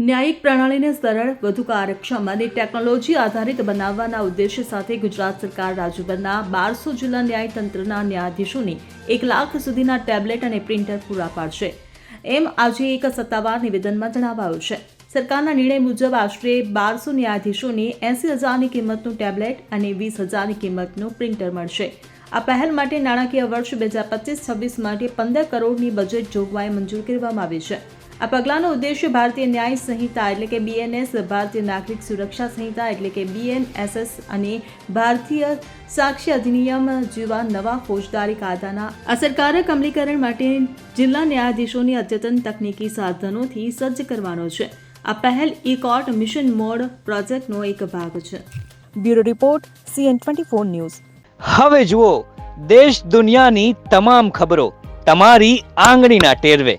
ન્યાયિક પ્રણાલીને સરળ, વધુ કાર્યક્ષમ અને ટેકનોલોજી આધારિત બનાવવાના ઉદ્દેશ્ય સાથે ગુજરાત સરકાર રાજ્યભરના બારસો જિલ્લા ન્યાયતંત્રના ન્યાયાધીશોને એક લાખ સુધીના ટેબ્લેટ અને પ્રિન્ટર પૂરા પાડશે. એમ આજે એક સત્તાવાર નિવેદનમાં જણાવાયું છે. સરકારના નિર્ણય મુજબ આશરે બારસો ન્યાયાધીશોને એંસી હજારની કિંમતનું ટેબ્લેટ અને વીસ હજારની કિંમતનું પ્રિન્ટર મળશે. આ પહેલ માટે નાણાકીય વર્ષ બે હજાર પચીસ છવ્વીસ માટે પંદર કરોડની બજેટ જોગવાઈ મંજૂર કરવામાં આવી છે. આ પગલાંનો ઉદ્દેશ્ય ભારતીય ન્યાય સંહિતા એટલે કે બીએનએસ ભારતીય નાગરિક સુરક્ષા સંહિતા એટલે કે બીએનએસએસ અને ભારતીય સાક્ષી અધિનિયમ જેવા નવા ફોજદારી કાયદાના અસરકારક અમલીકરણ માટે જિલ્લા ન્યાયાધીશોની અદ્યતન તકનીકી સાધનોથી સજ્જ કરવાનો છે. આ પહેલ ઈ કોર્ટ મિશન મોડ પ્રોજેક્ટનો એક ભાગ છે. Bureau report CN twenty four news હવે જુઓ, દેશ દુનિયાની તમામ ખબરો, તમારી આંગળીના ટેરવે.